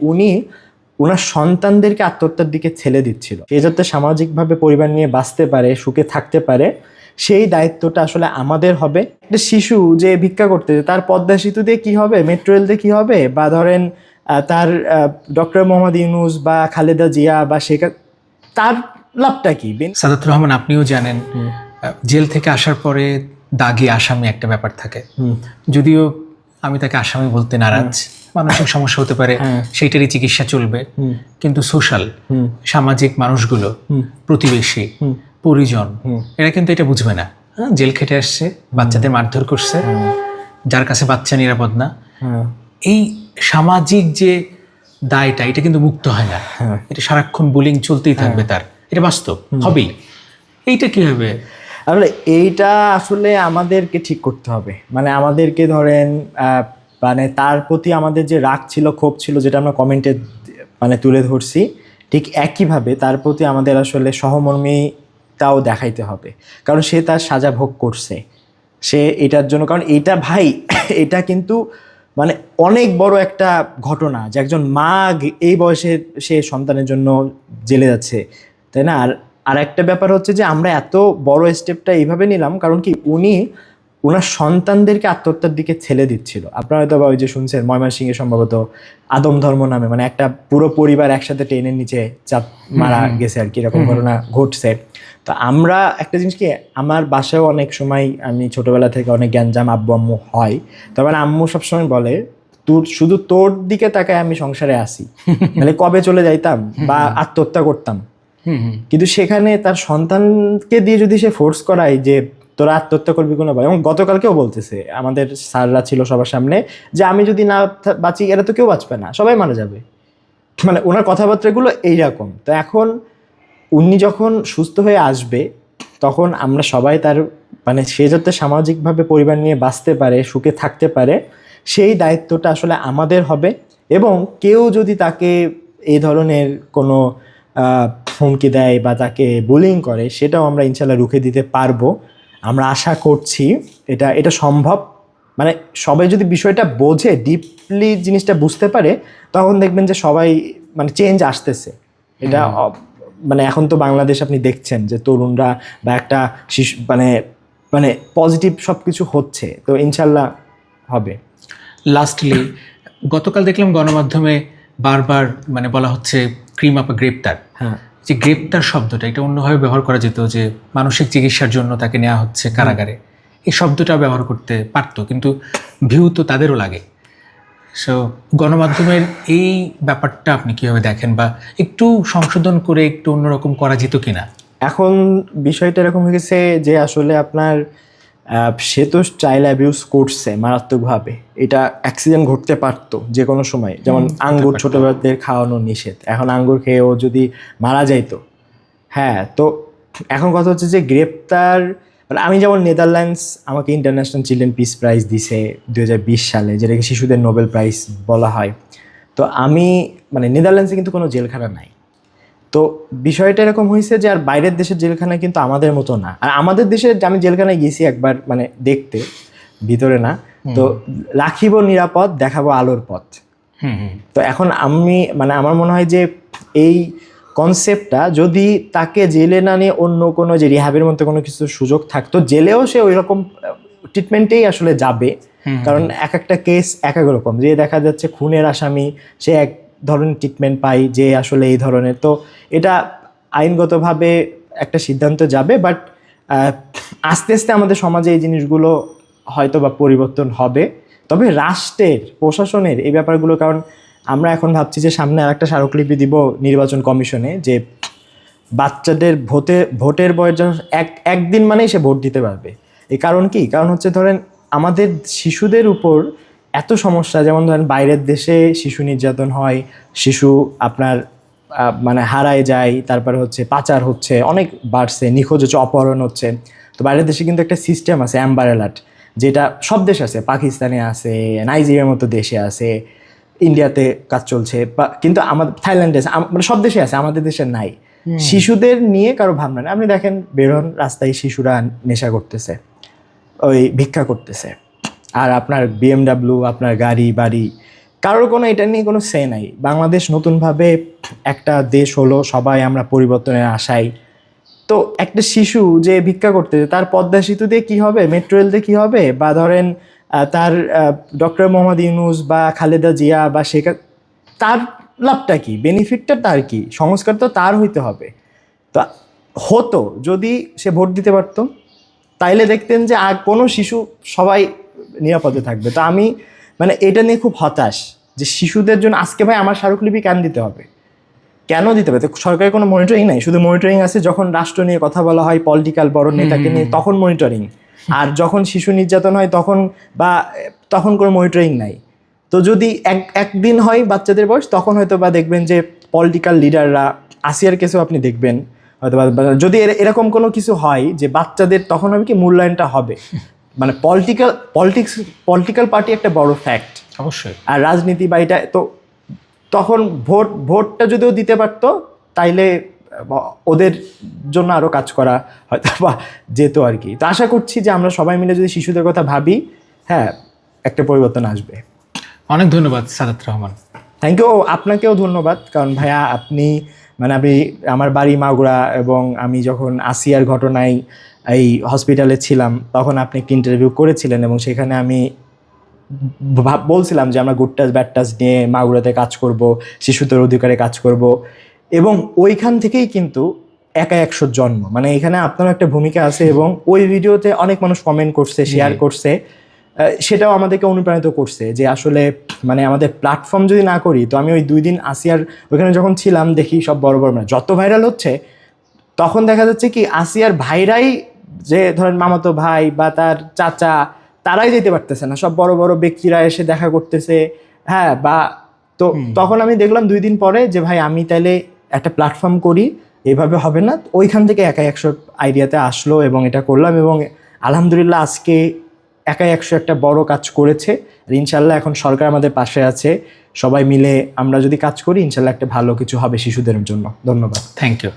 উনি ওনার সন্তানদেরকে আত্মহত্যার দিকে ছেলে দিচ্ছিল। সে যাতে সামাজিকভাবে পরিবার নিয়ে বাঁচতে পারে সুখে থাকতে পারে সেই দায়িত্বটা আসলে আমাদের হবে। একটা শিশু যে ভিক্ষা করতে তার পদ্মা সেতু দিয়ে কী হবে? মেট্রো রেল দিয়ে কি হবে? বা ধরেন তার ডক্টর মোহাম্মদ ইউনুস বা খালেদা জিয়া বা শেখ তার লাভটা কি? বেন- সাদাত রহমান আপনিও জানেন জেল থেকে আসার পরে দাগি আসামি একটা ব্যাপার থাকে। যদিও আমি তাকে আসামি বলতে নারাজ মানসিক সমস্যা হতে পারে হ্যাঁ। সেইটারই চিকিৎসা চলবে। কিন্তু সোশ্যাল সামাজিক মানুষগুলো প্রতিবেশী পরিজন এরা কিন্তু এটা বুঝবে না। হ্যাঁ, জেল খেটে আসছে বাচ্চাদের মারধর করছে যার কাছে বাচ্চা নিরাপদ না। হ্যাঁ। এই সামাজিক যে দায়টা এটা কিন্তু মুক্ত হয় না। হ্যাঁ। এটা সারাক্ষণ বুলিং চলতেই থাকবে তার। এটা বাস্তব হবেই। এইটা কীভাবে? আসলে এইটা আসলে আমাদেরকে ঠিক করতে হবে। মানে আমাদেরকে ধরেন আহ, মানে তার প্রতি আমাদের যে রাগ ছিল, ক্ষোভ ছিল, যেটা আমরা কমেন্টে মানে তুলে ধরছি, ঠিক একইভাবে তার প্রতি আমাদের আসলে সহমর্মিতাও দেখাইতে হবে। কারণ সে তার সাজা ভোগ করছে। সে এটার জন্য, কারণ এটা ভাই, এটা কিন্তু মানে অনেক বড় একটা ঘটনা যে একজন মা এই বয়সে সে সন্তানের জন্য জেলে যাচ্ছে, তাই না? আর আর একটা ব্যাপার হচ্ছে যে আমরা এত বড় স্টেপটা এইভাবে নিলাম, কারণ কি উনি ওনার সন্তানদেরকে আত্মহত্যার দিকে ঠেলে দিচ্ছিল। আপনারা হয়তো বা ওই যে শুনছেন ময়মনসিংহে সম্ভবত আদম ধর্ম নামে মানে একটা পুরো পরিবার একসাথে ট্রেনের নিচে চাপ মারা গেছে আর কি এরকম ঘটনা ঘটছে। তো আমরা একটা জিনিস কি আমার বাসায়ও অনেক সময় আমি ছোটবেলা থেকে অনেক জ্ঞানজাম আব্বু আম্মু হয় তবে আম্মু সবসময় বলে তোর শুধু তোর দিকে তাকায় আমি সংসারে আসি। মানে কবে চলে যাইতাম বা আত্মহত্যা করতাম? কিন্তু সেখানে তার সন্তানকে দিয়ে যদি সে ফোর্স করায় যে তোরা আত্মহত্যা করবি কোনো এবং গতকালকেও বলতেছে, আমাদের স্যাররা ছিল সবার সামনে, যে আমি যদি না বাঁচি, এরা তো কেউ বাঁচবে না, সবাই মারা যাবে। মানে ওনার কথাবার্তাগুলো এইরকম। তো এখন উনি যখন সুস্থ হয়ে আসবে, তখন আমরা সবাই তার মানে সে যাতে সামাজিকভাবে পরিবার নিয়ে বাঁচতে পারে, সুখে থাকতে পারে, সেই দায়িত্বটা আসলে আমাদের হবে। এবং কেউ যদি তাকে এই ধরনের কোনো হুমকি দেয় বা তাকে বুলিং করে, সেটাও আমরা ইনশাল্লাহ রুখে দিতে পারব। আমরা আশা করছি এটা এটা সম্ভব। মানে সবাই যদি বিষয়টা বোঝে ডিপলি জিনিসটা বুঝতে পারে তখন দেখবেন যে সবাই মানে চেঞ্জ আসতেছে। এটা মানে এখন তো বাংলাদেশ আপনি দেখছেন যে তরুণরা বা একটা শিশু মানে মানে পজিটিভ সব কিছু হচ্ছে। তো ইনশাল্লাহ হবে। লাস্টলি গতকাল দেখলাম গণমাধ্যমে বারবার মানে বলা হচ্ছে ক্রিম আপ গ্রেপ্তার হ্যাঁ। যে গ্রেপ্তার শব্দটা এটা অন্যভাবে ব্যবহার করা যেত যে মানসিক চিকিৎসার জন্য তাকে নেওয়া হচ্ছে কারাগারে। এই শব্দটা ব্যবহার করতে পারত কিন্তু ভিউ তো তাদেরও লাগে। সো গণমাধ্যমের এই ব্যাপারটা আপনি কীভাবে দেখেন বা একটু সংশোধন করে একটু অন্যরকম করা যেত কিনা? এখন বিষয়টা এরকম হয়ে গেছে যে আসলে আপনার সে তো চাইল্ড অ্যাবিউজ করছে মারাত্মকভাবে। এটা অ্যাক্সিডেন্ট ঘটতে পারতো যে কোনো সময় যেমন আঙ্গুর ছোটবেলাদের খাওয়ানো নিষেধ। এখন আঙ্গুর খেয়ে ও যদি মারা যাইতো। হ্যাঁ তো এখন কথা হচ্ছে যে গ্রেপ্তার মানে আমি যেমন নেদারল্যান্ডস আমাকে ইন্টারন্যাশনাল চিলড্রেন পিস প্রাইজ দিছে দু হাজার বিশ সালে যেটাকে শিশুদের নোবেল প্রাইজ বলা হয়। তো আমি মানে নেদারল্যান্ডসে কিন্তু কোনো জেলখানা নাই। তো বিষয়টা এরকম হয়েছে যে আর বাইরের দেশের জেলখানা কিন্তু আমাদের মতো না। আর আমাদের দেশের আমি জেলখানায় গেছি একবার মানে দেখতে ভিতরে না। তো রাখিব নিরাপদ দেখাবো আলোর পথ। তো এখন আমি মানে আমার মনে হয় যে এই কনসেপ্টটা যদি তাকে জেলে না নিয়ে অন্য কোনো যে রিহাবের মধ্যে কোনো কিছু সুযোগ থাকতো জেলেও সে ওই রকম ট্রিটমেন্টেই আসলে যাবে। কারণ এক একটা কেস এক এক রকম। যে দেখা যাচ্ছে খুনের আসামি সে এক ধরনের ট্রিটমেন্ট পাই যে আসলে এই ধরনের। তো এটা আইনগতভাবে একটা সিদ্ধান্ত যাবে বাট আস্তে আস্তে আমাদের সমাজে এই জিনিসগুলো হয়তো বা পরিবর্তন হবে। তবে রাষ্ট্রের, প্রশাসনের এই ব্যাপারগুলো, কারণ আমরা এখন ভাবছি যে সামনে আরেকটা স্মারকলিপি দিব নির্বাচন কমিশনে, যে বাচ্চাদের ভোটে, ভোটের বয়স যেন এক, একদিন মানেই সে ভোট দিতে পারবে। এই কারণ কি? কারণ হচ্ছে ধরেন আমাদের শিশুদের উপর এত সমস্যা যেমন ধরেন বাইরের দেশে শিশু নির্যাতন হয় শিশু আপনার মানে হারায় যায় তারপরে হচ্ছে পাচার হচ্ছে অনেক বাড়ছে নিখোঁজ হচ্ছে অপহরণ হচ্ছে। তো বাইরের দেশে কিন্তু একটা সিস্টেম আছে অ্যাম্বার অ্যালার্ট যেটা সব দেশ আছে পাকিস্তানে আছে নাইজেরিয়ার মতো দেশে আছে ইন্ডিয়াতে কাজ চলছে বা কিন্তু আমাদের থাইল্যান্ডে আছে মানে সব দেশে আছে আমাদের দেশে নাই। শিশুদের নিয়ে কারও ভাবনা নেই। আপনি দেখেন বেরোন রাস্তায় শিশুরা নেশা করতেছে ওই ভিক্ষা করতেছে। আর আপনার বিএমডাব্লিউ আপনার গাড়ি, বাড়ি, কারোর কোনো এটা নিয়ে কোনো সে নাই। বাংলাদেশ নতুনভাবে একটা দেশ হলো, সবাই আমরা পরিবর্তনের আশায়। তো একটা শিশু যে ভিক্ষা করতে, তার পদ্মা সেতু দিয়ে কী হবে? মেট্রো রেল দিয়ে কী হবে? বা ধরেন তার ডক্টর মোহাম্মদ ইউনুস বা খালেদা জিয়া বা শেখা তার লাভটা কি? বেনিফিটটা তার কি? সংস্কার তো তার হইতে হবে। তো হতো, যদি সে ভোট দিতে পারতো, তাইলে দেখতেন যে আর কোনো শিশু সবাই নিরাপদে থাকবে। তো আমি মানে এটা নিয়ে খুব হতাশ যে শিশুদের জন্য আজকে ভাই আমার স্মারকলিপি কেন দিতে হবে? কেন দিতে হবে? তো সরকারের কোনো মনিটরিং নাই। শুধু মনিটরিং আছে যখন রাষ্ট্র নিয়ে কথা বলা হয় পলিটিক্যাল বড় নেতাকে নিয়ে তখন মনিটরিং আর যখন শিশু নির্যাতন হয় তখন বা তখন কোনো মনিটরিং নাই। তো যদি এক একদিন হয় বাচ্চাদের বয়স তখন হয়তো বা দেখবেন যে পলিটিক্যাল লিডাররা আসিয়ার কেসেও আপনি দেখবেন। হয়তো বা যদি এর- এরকম কোনো কিছু হয় যে বাচ্চাদের তখন হবে কি মূল্যায়নটা হবে। মানে পলিটিক্যাল পলিটিক্স পলিটিক্যাল পার্টি একটা বড় ফ্যাক্ট অবশ্যই। আর রাজনীতি বা এটা তো তখন ভোট ভোটটা যদিও দিতে পারতো তাইলে ওদের জন্য আরও কাজ করা হয়তো বা যেত আর কি। তো আশা করছি যে আমরা সবাই মিলে যদি শিশুদের কথা ভাবি হ্যাঁ একটা পরিবর্তন আসবে। অনেক ধন্যবাদ সাদাত রহমান। থ্যাংক ইউ আপনাকেও ধন্যবাদ কারণ ভাইয়া আপনি মানে আমি আমার বাড়ি মাগুরা এবং আমি যখন আসিয়ার ঘটনায় এই হসপিটালে ছিলাম তখন আপনি একটি ইন্টারভিউ করেছিলেন এবং সেখানে আমি ভাব- বলছিলাম যে আমরা গুড টাচ ব্যাড টাচ নিয়ে মাগুরাতে কাজ করব শিশুদের অধিকারে কাজ করব এবং ওইখান থেকেই কিন্তু একা একশো জন্ম। মানে এখানে আপনার একটা ভূমিকা আছে এবং ওই ভিডিওতে অনেক মানুষ কমেন্ট করছে শেয়ার করছে সেটাও আমাদেরকে অনুপ্রাণিত করছে যে আসলে মানে আমাদের প্ল্যাটফর্ম যদি না করি তো আমি ওই দুই দিন আসিয়ার ওইখানে যখন ছিলাম দেখি সব বড় বড় মানে যত ভাইরাল হচ্ছে তখন দেখা যাচ্ছে কি আসিয়ার ভাইরাই যে ধরেন মামাতো ভাই বা তার চাচা তারাই যেতে পারতেছে না। সব বড় বড় ব্যক্তিরা এসে দেখা করতেছে। হ্যাঁ বা তো তখন আমি দেখলাম দুই দিন পরে যে ভাই আমি তাইলে একটা প্ল্যাটফর্ম করি এভাবে হবে না। ওইখান থেকে একাই একশো আইডিয়াতে আসলো এবং এটা করলাম এবং আলহামদুলিল্লাহ আজকে একাই একশো একটা বড় কাজ করেছে। আর ইনশাল্লাহ এখন সরকার আমাদের পাশে আছে। সবাই মিলে আমরা যদি কাজ করি ইনশাল্লাহ একটা ভালো কিছু হবে শিশুদের জন্য। ধন্যবাদ। Thank you